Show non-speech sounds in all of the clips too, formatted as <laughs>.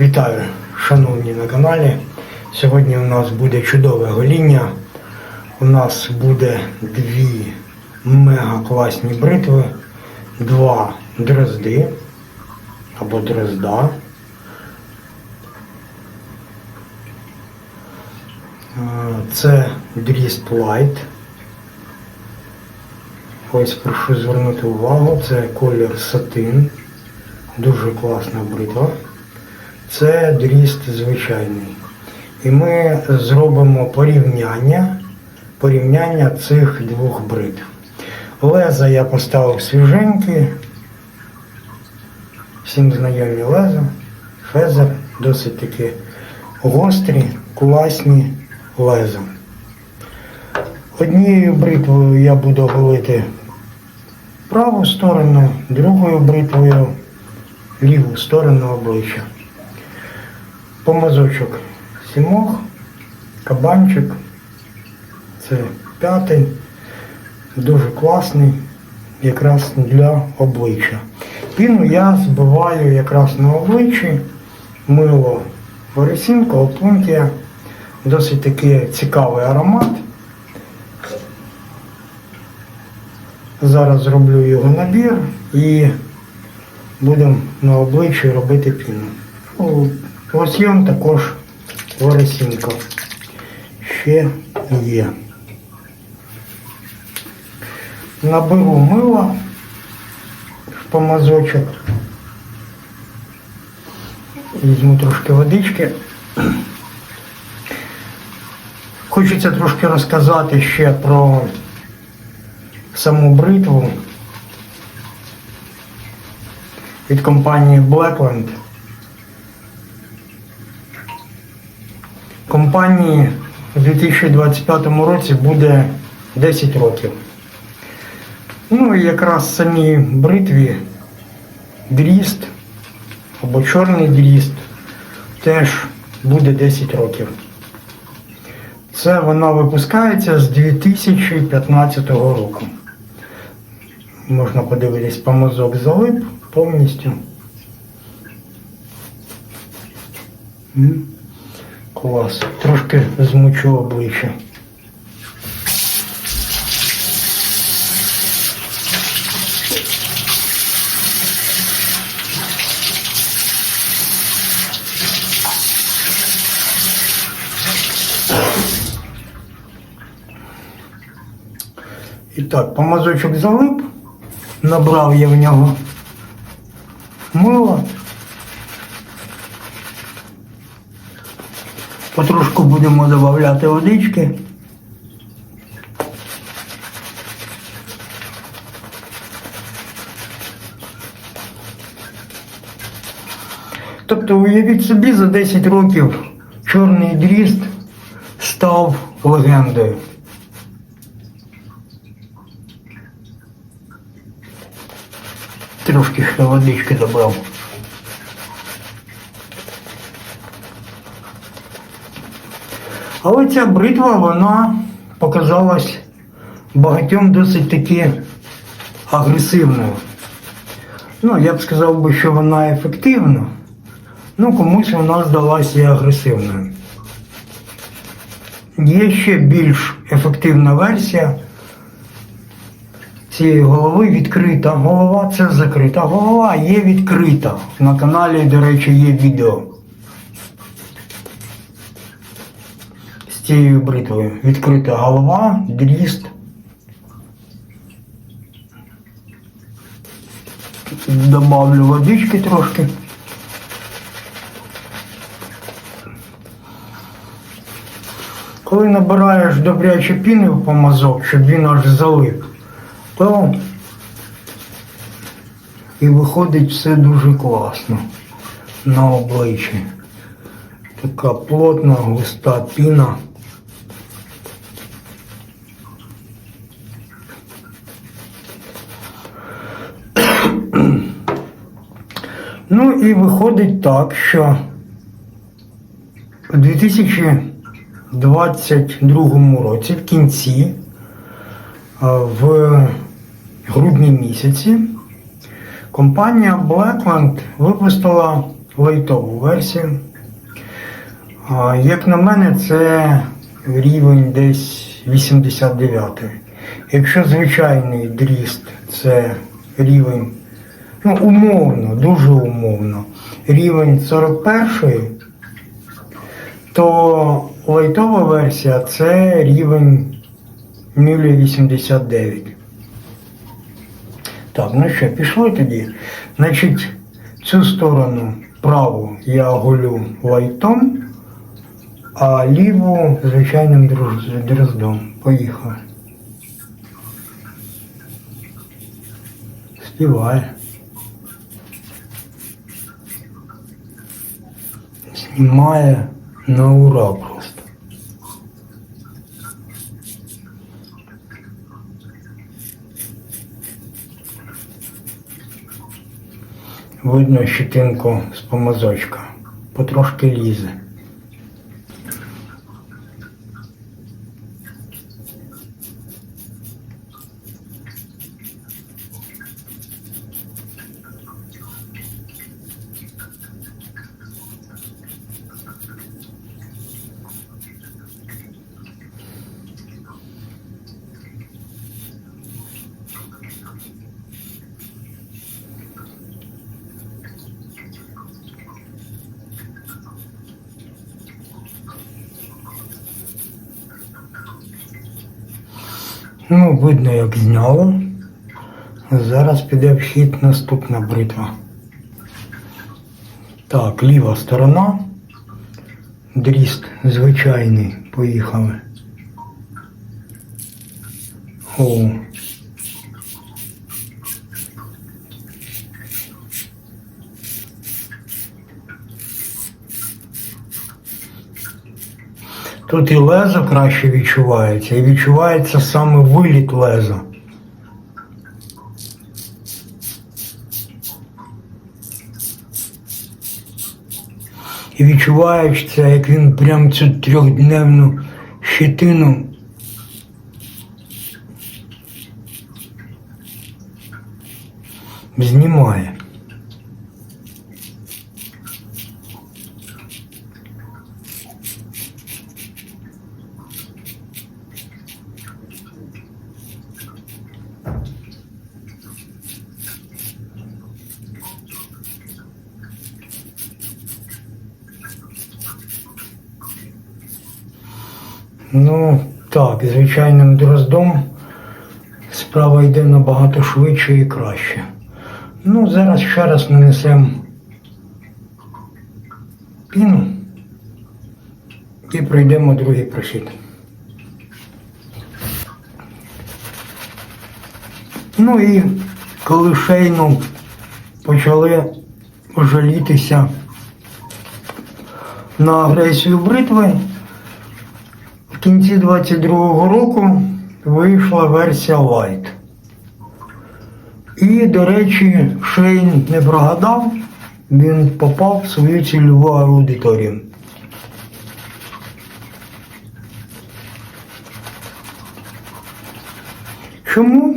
Вітаю, шановні на каналі. Сьогодні у нас буде чудове гоління. У нас буде дві мега класні бритви, два дрозди або дрозда. Е, Це дріст Light. Ось прошу звернути увагу, це колір сатин. Дуже класна бритва. Це дріст звичайний. І ми зробимо порівняння, порівняння цих двох бритв. Леза я поставив свіженькі, всім знайомі леза, фезер, досить таки гострі, класні леза. Однією бритвою я буду голити праву сторону, другою бритвою ліву сторону обличчя. Помазочок сімох, кабанчик, це п'ятий, дуже класний, якраз для обличчя. Піну я збиваю якраз на обличчі, мило Борисінка, опунтія, досить такий цікавий аромат. Зараз зроблю його набір і будемо на обличчі робити піну. Ну, Лосьйон також Ларисінко. Ще є. Наберу мила в помазочок. Візьму трошки водички. Хочеться трошки розказати ще про саму бритву від компанії Blackland. Компанії у 2025 році буде 10 років. Ну і якраз самі бритві дріст або чорний дріст теж буде 10 років. Це вона випускається з 2015 року. Можна подивитись, помазок залип повністю. М. Клас. Трошки змучу обличчя. І так, помазочок залип, набрав я в нього мило. Потрошку будемо додавати водички. Тобто уявіть собі, за 10 років чорний дріст став легендою. Трошки ще водички добрав. Але ця бритва, вона показалась багатьом досить таки агресивною. Ну, я б сказав би, що вона ефективна, ну комусь вона здалася і агресивною. Є ще більш ефективна версія цієї голови відкрита. Голова це закрита. Голова є відкрита. На каналі, до речі, є відео. Цією бритвою. Відкрита голова, дріст. Добавлю водички трошки. Коли набираєш добряче піни в помазок, щоб він аж залип, то і виходить все дуже класно на обличчі. Така плотна, густа піна. Ну і виходить так, що у 2022 році в кінці, в грудні місяці, компанія Blackland випустила лайтову версію. Як на мене, це рівень десь 89. Якщо звичайний дріст це рівень, ну, умовно, дуже умовно, рівень 41, то лайтова версія це рівень 0,89. Так, ну що, пішли тоді. Значить, цю сторону праву я голю лайтом, а ліву звичайним дроздом. Поїхали. Співає. Знімає на ура просто. Видно щетинку з помазочка. Потрошки лізе. Ну, видно, як зняло. Зараз піде в хід наступна бритва. Так, ліва сторона. Дріст звичайний. Поїхали. Тут і лезо краще відчувається, і відчувається саме виліт леза. І відчувається, як він прям цю трьохдневну щетину знімає. Ну, так, звичайним дроздом справа йде набагато швидше і краще. Ну, зараз ще раз нанесемо піну і пройдемо другий прохід. Ну і коли шейну почали жалітися на агресію бритви, кінці 22-го року вийшла версія Light. І, до речі, Шейн не прогадав, він попав в свою цільову аудиторію. Чому?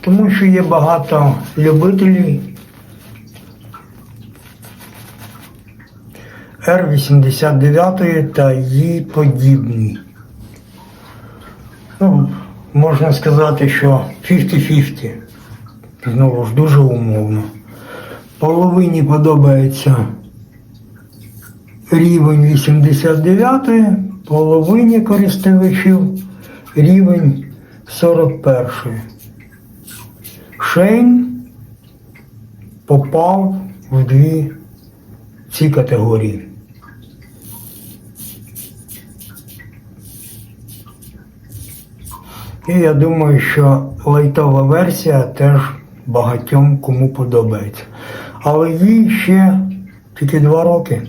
Тому що є багато любителів Р-89 та їй подібні. Ну, можна сказати, що 50-50. Знову ж дуже умовно. Половині подобається рівень 89, половині користувачів рівень 41. Шейн попав в дві ці категорії. І я думаю, що лайтова версія теж багатьом кому подобається. Але їй ще тільки два роки.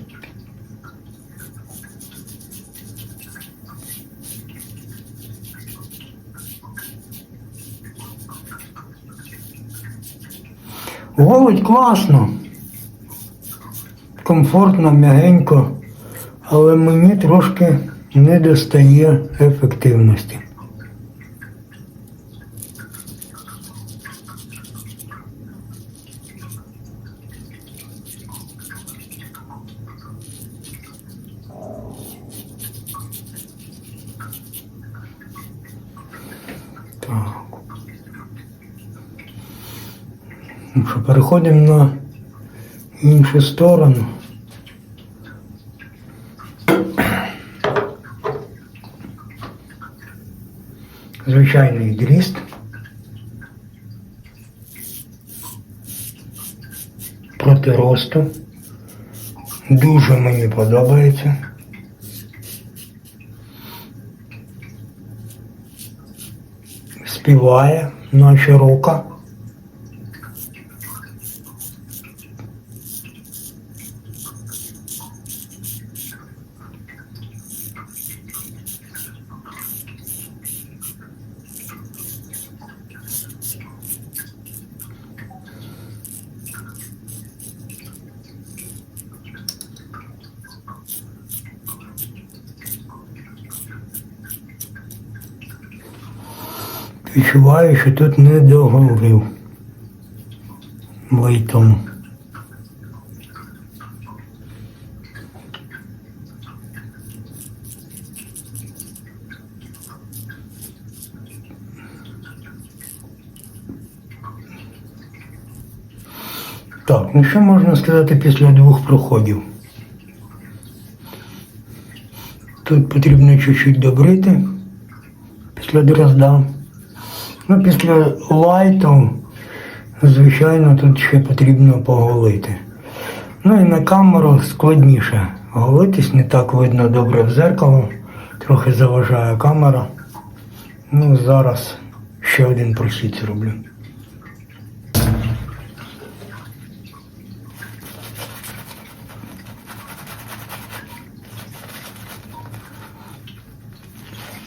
Голить класно, комфортно, м'ягенько, але мені трошки не достає ефективності. Що, переходимо на іншу сторону. Звичайний дріст. Проти росту. Дуже мені подобається. Співає, наче рука. Відчуваю, що тут не договорив лейтом. Так, ну що можна сказати після двох проходів? Тут потрібно чуть-чуть добрити після дрозда. Ну, після лайту, звичайно, тут ще потрібно поголити. Ну і на камеру складніше голитись, не так видно добре в зеркало, трохи заважає камера. Ну, зараз ще один прохід зроблю.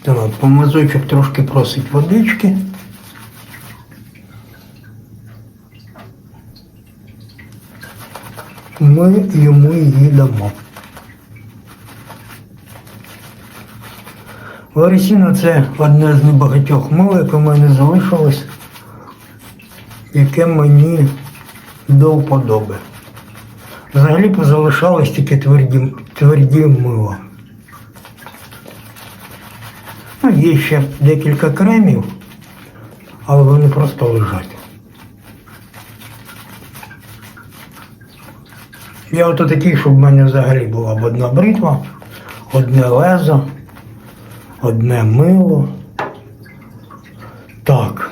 Так, помазочок трошки просить водички. Ми йому її дамо. Ларисіна це одне з небагатьох мов, яке в мене залишилось, яке мені до вподоби. Взагалі позалишалось тільки тверді, тверді мила. Ну, є ще декілька кремів, але вони просто лежать. Я ото такий, щоб в мене взагалі була б одна бритва, одне лезо, одне мило. Так.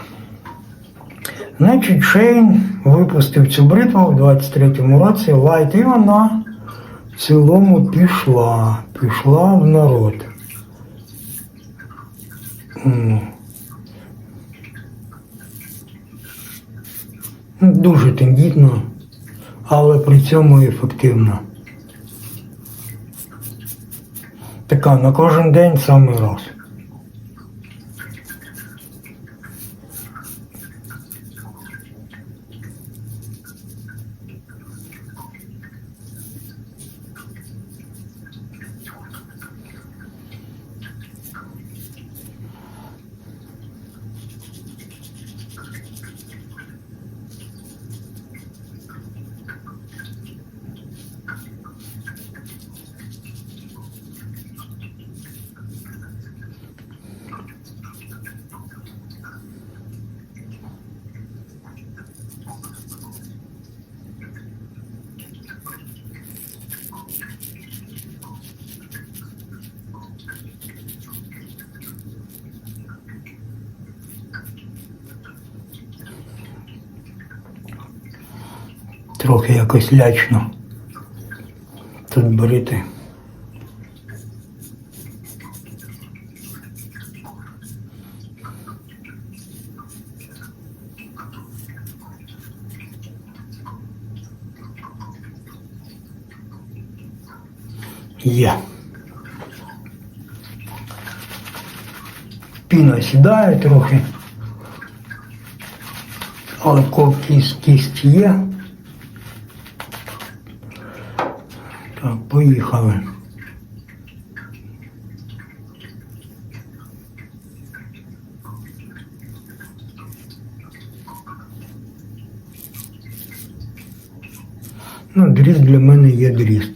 Значить, Шейн випустив цю бритву в 23-му році лайт, і вона в цілому пішла, пішла в народ. Дуже тендітно, але при цьому ефективно. Така на кожен день самий раз. Трохи якось лячно тут брити. Є. Піна сідає трохи. Але кість, є. Так, поїхали. Ну, дріст для мене є дріст.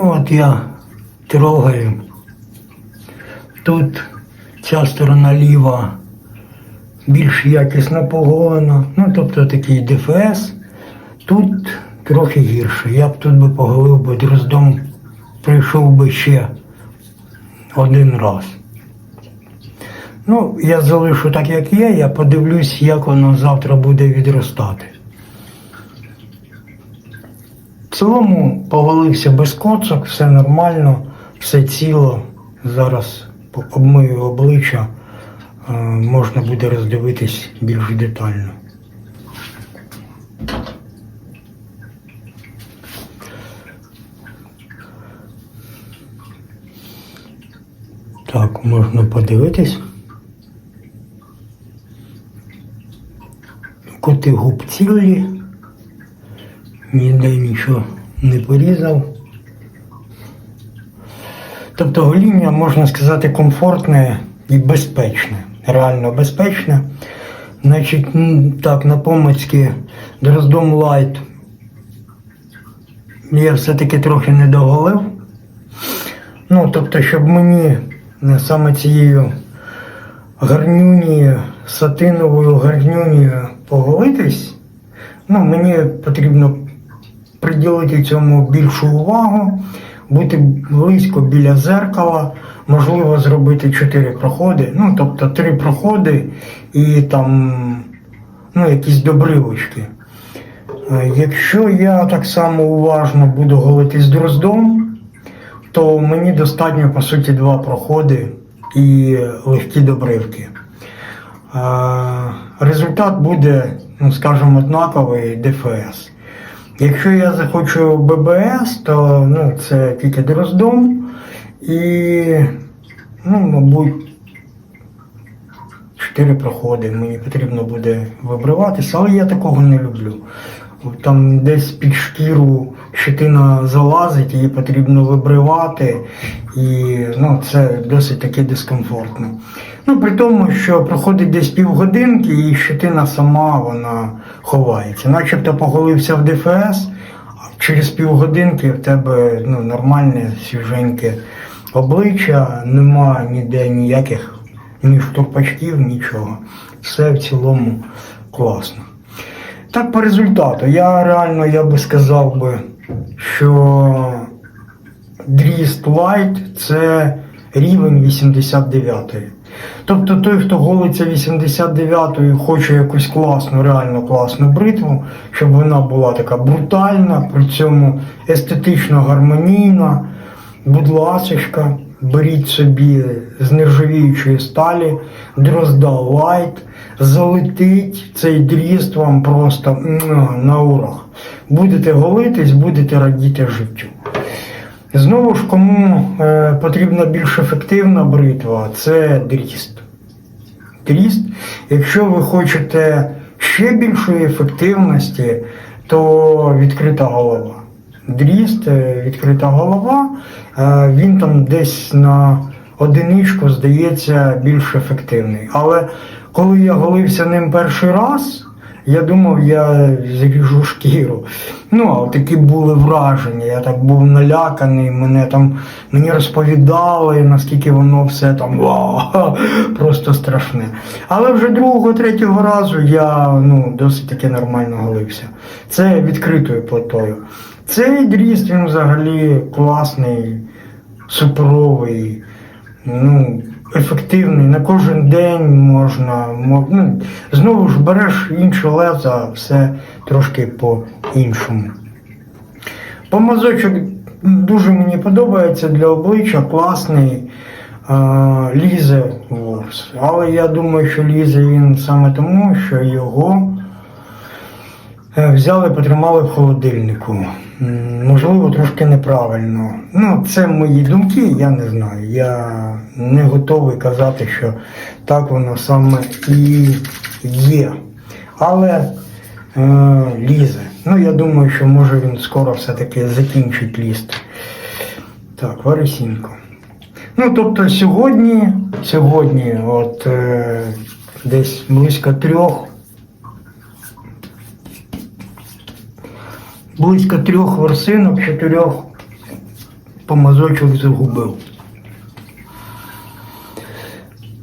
Ну от я трогаю. Тут ця сторона ліва більш якісно поголена. Ну, тобто такий ДФС. Тут трохи гірше. Я б тут би поголив би дроздом, прийшов би ще один раз. Ну, я залишу так, як є, я подивлюсь, як воно завтра буде відростати. В цілому поголився без коцок, все нормально, все ціло. Зараз обмию обличчя, е, можна буде роздивитись більш детально. Так, можна подивитись. Кути губ цілі, ніде нічого не порізав. Тобто гоління, можна сказати, комфортне і безпечне, реально безпечне. Значить, так, на помицьки Дроздом Лайт я все-таки трохи не доголив. Ну, тобто, щоб мені е, саме цією гарнюнією, сатиновою гарнюнією поголитись, ну, мені потрібно приділити цьому більшу увагу, бути близько біля зеркала, можливо зробити чотири проходи, ну, тобто три проходи і там ну, якісь добривочки. Е, Якщо я так само уважно буду голитись дроздом, то мені достатньо по суті два проходи і легкі добривки. Е, Результат буде, ну скажімо, однаковий ДФС. Якщо я захочу ББС, то ну, це тільки дроздом і, ну, мабуть, чотири проходи мені потрібно буде вибриватися, але я такого не люблю. Там десь під шкіру щетина залазить, її потрібно вибривати, і ну, це досить таки дискомфортно. Ну, при тому, що проходить десь півгодинки і щетина сама вона ховається. Начебто поголився в ДФС, а через півгодинки в тебе ну, нормальне свіженьке обличчя, нема ніде ніяких ні штурпачків, нічого. Все в цілому класно. Так, по результату, я реально я би сказав би, що Дріст Лайт це рівень 89-ї. Тобто той, хто голиться 89-ю хоче якусь класну, реально класну бритву, щоб вона була така брутальна, при цьому естетично гармонійна, будь ласочка, беріть собі з нержавіючої сталі, дрозда лайт, залетить цей дріст вам просто на урах. Будете голитись, будете радіти життю. Знову ж, кому е, потрібна більш ефективна бритва, це дріст. Дріст. Якщо ви хочете ще більшої ефективності, то відкрита голова. Дріст, е, відкрита голова, е, він там десь на одиничку, здається, більш ефективний. Але коли я голився ним перший раз, я думав, я зріжу шкіру. Ну, а такі були враження. Я так був наляканий, мене там мені розповідали, наскільки воно все там вау, <laughs> просто страшне. Але вже другого, третього разу я ну, досить таки нормально голився. Це відкритою плитою. Цей дріст він взагалі класний, суперовий. Ну, ефективний, на кожен день можна. Ну, знову ж береш інше леза, все трошки по-іншому. Помазочок дуже мені подобається для обличчя, класний. Лізе ворс. Але я думаю, що лізе він саме тому, що його е, взяли, потримали в холодильнику. Можливо, трошки неправильно. Ну, це мої думки, я не знаю. Я не готовий казати, що так воно саме і є. Але е, лізе. Ну, я думаю, що може він скоро все-таки закінчить лізти. Так, Варисінько. Ну, тобто сьогодні, сьогодні, от е, десь близько трьох. Близько трьох ворсинок, чотирьох помазочок загубив.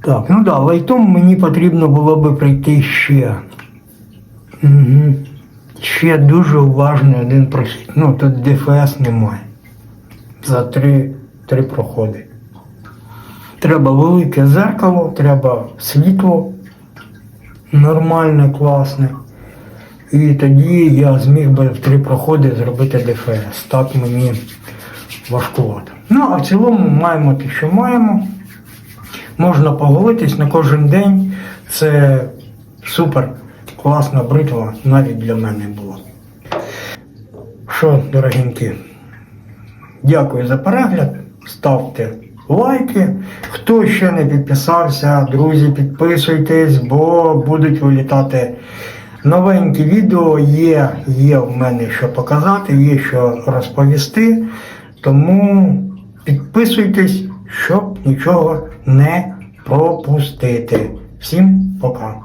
Так, ну да, лайтом мені потрібно було би прийти ще. Угу. Ще дуже уважно один просить. Ну, тут ДФС немає. За три, три проходи. Треба велике зеркало, треба світло нормальне, класне. І тоді я зміг би в три проходи зробити ДФС. Так мені важкувато. Ну, а в цілому маємо те, що маємо. Можна поголитись на кожен день. Це супер класна бритва навіть для мене була. Що, дорогенькі, дякую за перегляд. Ставте лайки. Хто ще не підписався, друзі, підписуйтесь, бо будуть вилітати новенькі відео. Є, є в мене що показати, є що розповісти. Тому підписуйтесь, щоб нічого не пропустити. Всім пока.